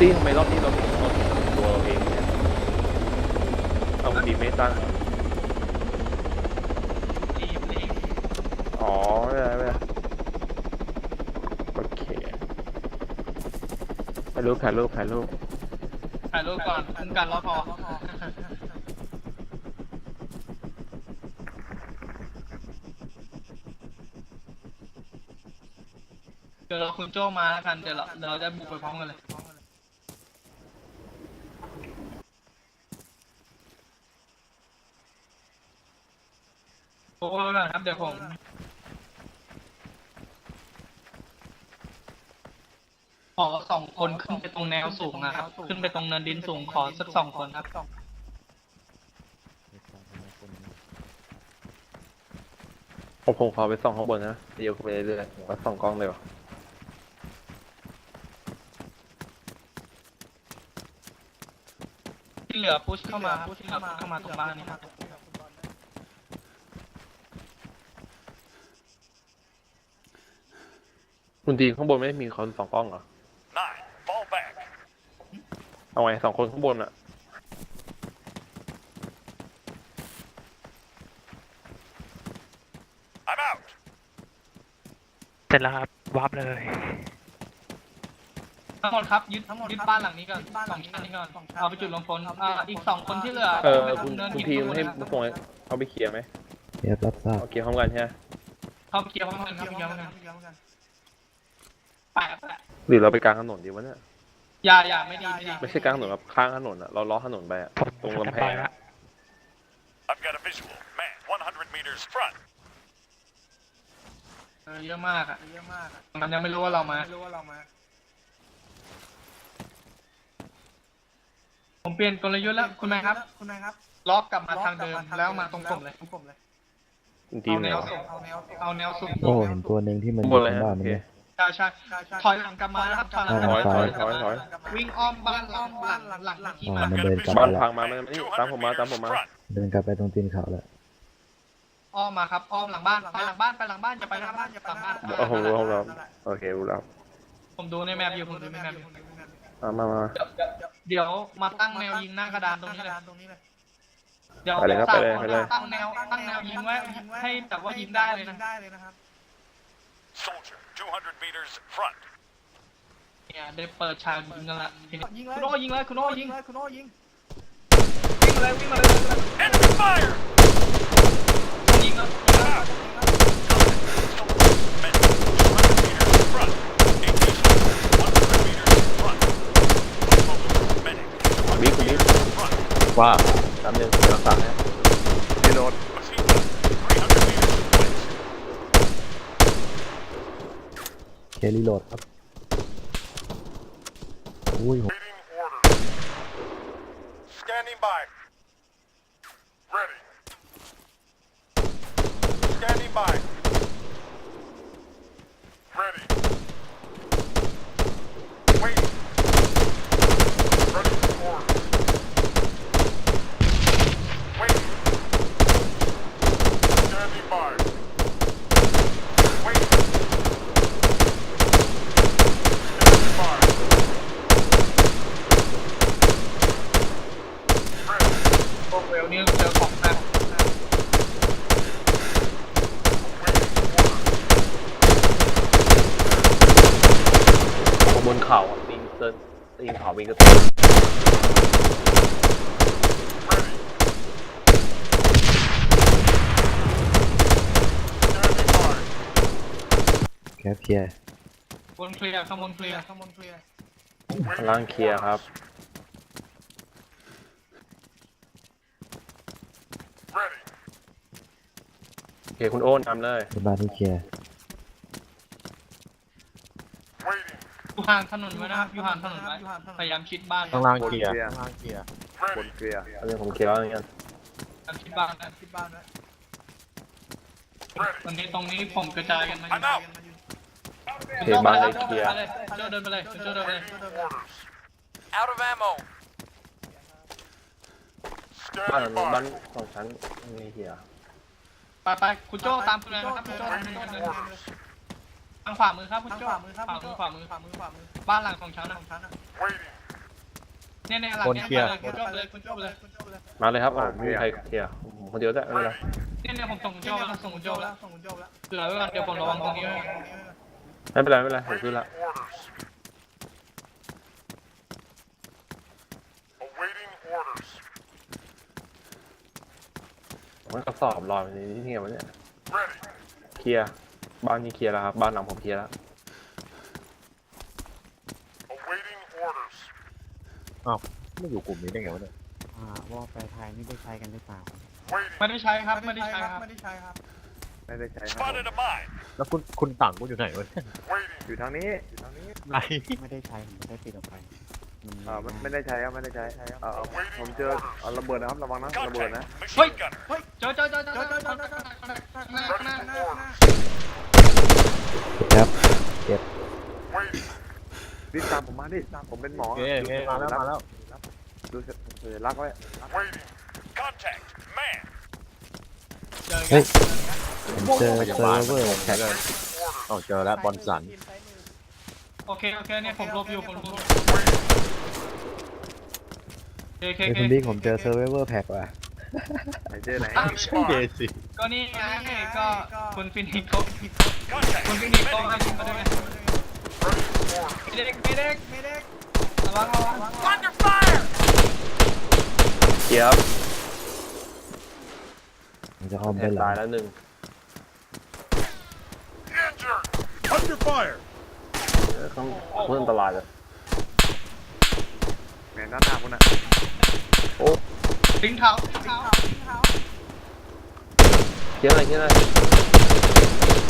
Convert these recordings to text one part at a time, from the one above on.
ตี้ทำไมรอบนี้เราถึงเราถึงตัวเราเองเนี่ยเอาดีไม่ตั้งรีบรีบอ๋อไม่เป็นไรไม่เป็นไรโอเคถ่ายรูปถ่ายรูปถ่ายรูปถ่ายรูปก่อนคุ้มกันรอพอเดี๋ยวเราคุณโจ้มาแล้วกันเดี๋ยวเราเดี๋ยวเราจะบุกไปพร้อมกันเลย โอ้โหก่อนครับเดี๋ยวผมขอสองคนขึ้นไปตรงแนวสูงนะครับ ขึ้นไปตรงเนินดินสูงขอสักสองคนครับผมผมขอไปส่องข้างบนนะเดี๋ยวขึ้นไปเรื่อยๆผมก็ส่องกล้องเลยว่ะที่เหลือพุชเข้ามาพุชเข้ามาเข้ามาตรงบ้านนี้ครับ คุณตีข้างบนไม่มีคนส่องกล้องเหรอ Nine, fall back. เอาไงสองคนข้างบนอะ I'm out. เสร็จแล้วครับวับเลย ทั้งหมดครับยึดยึดบ้านหลังนี้ก่อนสองชั้นนี้ก่อนเอาไปจุดรวมพลอ่าอีกสองคนที่เหลือเออไปคุณเนินคุณหินทีมข้างบนให้นะมาส่งให้เอาไปเคลียร์ไหมเรียบรับทราบเอาเคลียร์พร้อมกันใช่ไหมเข้าไปเคลียร์พร้อมกันครับเคลียร์พร้อมกัน แปะแปะหรือเราไปกลางถนนดีวะเนี่ย อย่าอย่าไม่ดีไม่ดีไม่ใช่กลางถนนแบบข้างถนนอะเราล้อถนนไปอะผมตรงลำแพงแล้อะว I've got a visual. Man, 100 meters front. เออเยอะมากอะเยอะมากมันยังไม่รู้ว่าเรามา ผมเปลี่ยนกลยุทธ์แล้วคุณนายครับ คุณนายครับล็อกกลับมาทางเดิมแล้วมาตรงผมเลยคุณทีมเอาไหแนนววะสูงเอาแนวสูงโอ้เห็นตัวหนึ่งที่มันข้างอบนยู่เลยข้างฮะบ้านโอมันเคเนี่ยใช่ใช่ถอยหลังกลับมานะครับถอยหลังถอยถอยถอยถอยวิ่งอ้อมบ้านหลังบ้านหลังหลังที่มาเดินกลับบ้านพังมามันนี่ตามผมมาตามผมมาเดินกลับไปตรงตีนเขาแล้วอ้อมมาครับอ้อมหลังบ้านไปหลังบ้านไปหลังบ้านอย่าไปหน้าบ้านอย่าไปหลังบ้านโอ้โหรู้แล้วโอเครู้แล้วผมดูในแมปอยู่ผมดูในแมปอยู่มามามาเดี๋ยวมาตั้งแนวยิงหน้ากระดานตรงนี้เลยเดี๋ยวไปทราบตั้งแนวตั้งแนวยิงไว้ให้แบบว่ายิงได้เลยนะ 200 meters front. เนี่ยได้เปิดฉากยิงกันละทีนี้คุณโอ้ยิงเลยคุณโอ้ยิงคุณโอ้ยิงวิ่งเลยวิ่งมาเลย Enemy fire! ยิงแล้ว Men, 200 meters front. Ignition, 100 meters front. Focus, medic, 200บิ๊กคุณบิ๊ก meters front. ว่าตามหนึ่งเราสั่งให้รีโหลด Machine gun, 300 meters west. เคลีโหลดครับอุ้ยผม Waiting order. Standing by. Ready. Standing by. Ready. Waiting. Ready for orders. Waiting. Standing by. Waiting. Standing by. Ready. โอ้เวลนี่เจอของหนัก บนเขาอะวิ่งเดิน ตีนขาวิ่งกระตุ้นแคปเคลียร์บนเคลียร์ข้างบนเคลียร์ข้างบนเคลียร์ข้างล่างเคลียร์ครับ โอเค คุณโอ้นนำเลย ที่บ้านที่เคลียร์ Waiting. อยู่ ห่างถนนไว้นะครับอยู่ห่างถนนไว้พยายามชิดบ้านข้างล่างเคลียร์บนข้างล่างเคลียร์ Ready. เคลียร์อันนี้ผมเคลียร์แล้วอย่างเงี้ยพยายามชิดบ้านนะชิดบ้านนะวันนี้ตรงนี้ผมกระจายกันมา I'm out. โอเคบ้านเลยเคลียร์ไปเลยโจเดินไปเลยโจเดินไปเลย Orders. Out of ammo. บ้านหลัง Standing นู้นบ้าน by. สองชั้นมีเคลียร์ไปไปคุณโจตามคุณเลยนะครับคุณโจ ทางขวามือครับคุณโจขวามือขวามือขวามือขวามือขวามือบ้านหลังของฉันนะ Waiting. เนี่ยเนี่ยหลังคนเนี่ยเคลียร์คุณจบเลยคุณจบเลยมาเลยครับผมไม่มีใครเคลียร์ผมคนเดียวได้ไม่เป็นไรเนี่ยเนี่ยผมส่งคุณจบแล้วส่งคุณจบแล้วส่งคุณจบแล้วเหลือไว้ก่อนเดี๋ยวผมระวังตรงนี้ไว้ไม่เป็นไรไม่เป็นไรผมขึ้นละ Awaiting orders. ผมก็สอบรออยู่ในที่เงียบวะเนี่ย Ready. เคลียร์ บ้านนี้เคลียร์แล้วครับ บ้านหลังผมเคลียร์แล้ว Awaiting orders. ไม่อยู่กลุ่มนี้ได้ไงวะเนี่ยอ่าว่าไปไทยไม่ได้ใช้กันหรือเปล่า Waiting. ไม่ได้ใช้ครับ ไม่ได้ใช้ครับ ไม่ได้ใช้ครับ Spotted a mine. แล้วคุณคุณต่างกูอยู่ไหนวะ Waiting. อยู่ทางนี้อยู่ทางนี้ไหนไม่ได้ใช้ผมไม่ได้ปิดออกไปมันอ่าไม่ไม่ได้ใช้ครับไม่ได้ใช้อ่าผมเจอเอาระเบิดนะครับระวังนะระเบิดนะ Contact. Machine gunner. เจอเจอเจอเจอเจอเจอเจอเจอเจอข้างหน้าข้างหน้า Ready for orders. ครับ Waiting. รีบตามผมมาดิผมเป็นหมอโอเคโอเคมาแล้วมาแล้ว ดูเออรักไว้ Waiting. Contact. Man. เจอเฮ้ยกันผมเจอเซิร์ฟเวอร์แท็กอ๋อเจอแล้วบอลสัน โอเค โอเคเนี่ยผมลบอยู่ผมลบอยู่โอเคเฮ้ยโอเคคุณบิ๊กผมเจอเซิร์ฟเวอร์แพ็กว่ะไหนเจอไหนเจสิก็นี่ไงก็คุณฟินิกเขา Contact. คุณฟินิกเขาให้คุณมาด้วยไง Ready for orders. ไม่เด็กไม่เด็กไม่เด็กระวังระวัง Under fire. เคลียร์ครับผมจะอ้อมแทไปนหลัตายงแล้วหนึ่ง Injured. Under fire. เออต้องเพิ่มอันตรายเลยแหมด้านหน้าคุณนะทิ้งเท้าทิ้งเท้าเคลียร์อะไรเคลียร์อะไร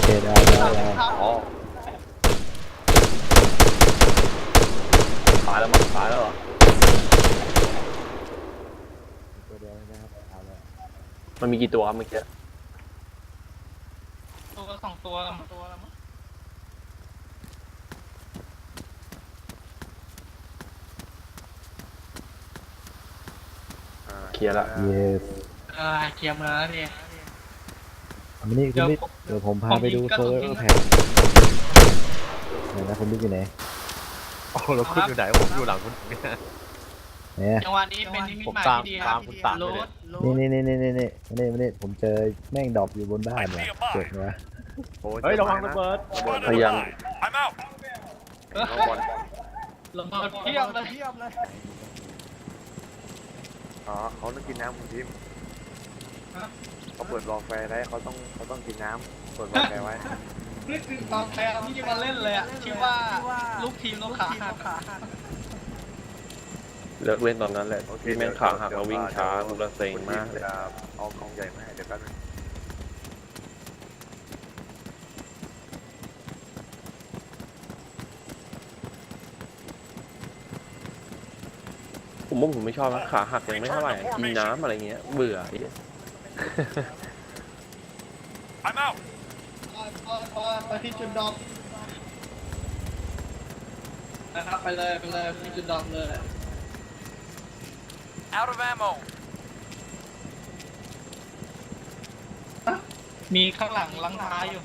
เคดาวดาวดาวอ๋อตายแล้วมั้งตายแล้วเหรอตัวเดียวนะครับเอาแล้วมันมีกี่ตัวครับเมื่อกี้ตัวสองตัวสองตัวแล้วมั้งเคลียร์ละ เยส เออเคลียร์มือแล้วเนี่ย มานี่คุณบิ๊กเดี๋ยวผมพาไปดูเซิร์ฟเวอร์แพ็กไหนนะคุณบิ๊กอยู่ไหนโอ้แล้วคุณอยู่ไหนผมอยู่หลังคุณเนี่ยจังหวะนี้เป็นนิมิตผมหมายตามที่ดีคตารัมบคุณต่างโรเลยดนี่นี่นี่นี่นี่นี่มานี่มานี่ผมเจอแม่งดรอปอยู่บนบ้านว่ะเจ็บวะโอ้เฮ้ยระวังระเบิด Spotted พ a ยายาม mine. I'm out. น้องบอลระเบิดเพียบเลยเพียบเลยอ๋อเขาต้องกินน้ำคุณทิมเขาเปิดรอไฟได้เขาต้องเขาต้องกินน้ำเปิดรอไฟไว้นี่คือตอนแพ้ที่มาเล่นเลยอะที่ว่าลูกทีมลูกขาหักเลิกเล่นตอนนั้นแหละที่แม่งขาหักเราวิ่งช้าทุระเซ็งมากเลยจะเอากองใหญ่มาให้เดี๋ยวกันงผมว่าผมไม่ชอบนะขาหักยังไม่เท่าไหร่กินน้ำอะไรเงี้ยเบื่อไอ้ เหี้ย I'm out. ไปที่จุดดอกนะครับไปเลยไปเลยที่จุดดอกเลย Out of ammo. มีข้างหลังลังท้ายอยู่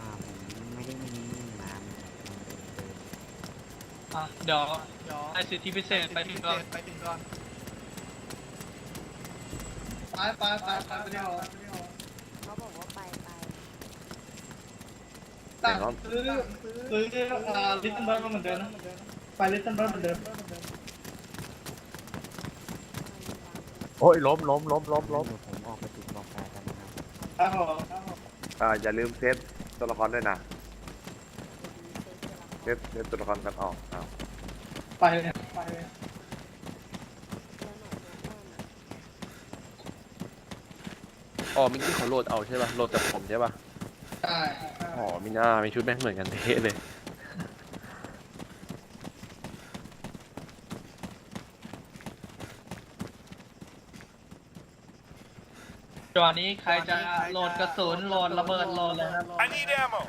อ่าผมไม่ได้มีนิ่งๆนานอะเดี๋ยวไอสิทธิพิเศษไปถึงก่อนไปถึงก่อน ไปไปไปไปไปเดี๋ยวเขาบอกว่าไปไปตั้งซื้อซื้ออ่าลิตเติ้ลเบิร์ดเหมือนเดิมนะไปลิตเติ้ลเบิร์ดเหมือนเดิมโอ้ยล้มล้มล้มล้มล้มผมออกไปติดบอกแฟนกันนะครับครับผมอ่าอย่าลืมเซฟตัวละครด้วยนะเซฟเซฟตัวละครกันออกอ้าไปเลยไปเลย อ๋อเมื่อกี้เขาโหลดเอาใช่ป่ะโหลดจากผมใช่ป่ะใช่อ๋อมีหน้ามีชุดแม่งเหมือนกันเท่เลยจังหวะนี้ใครจะโหลดกระสุนโหลดระเบิดโหลดเลยนะ I need ammo.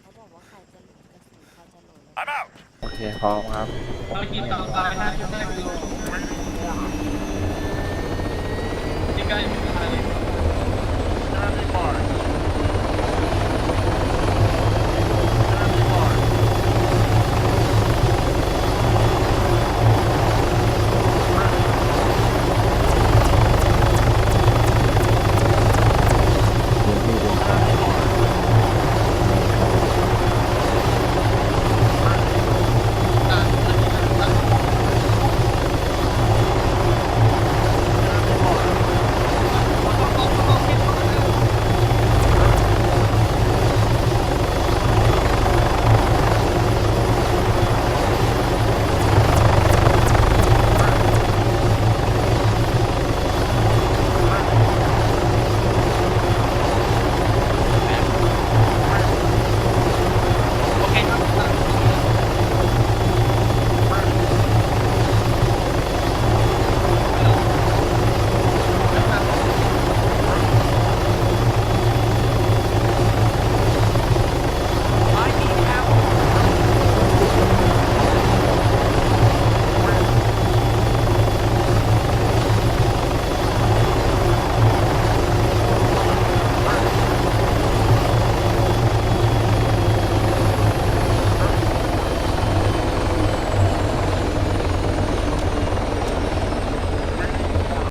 เขาบอกว่าใครจะหลุดกระสุนใครจะหลุด I'm out. โอเคพร้อมครับเรากินต่อไปห้าจุดห้ากิโล Hindi kaya mo Stanley Park.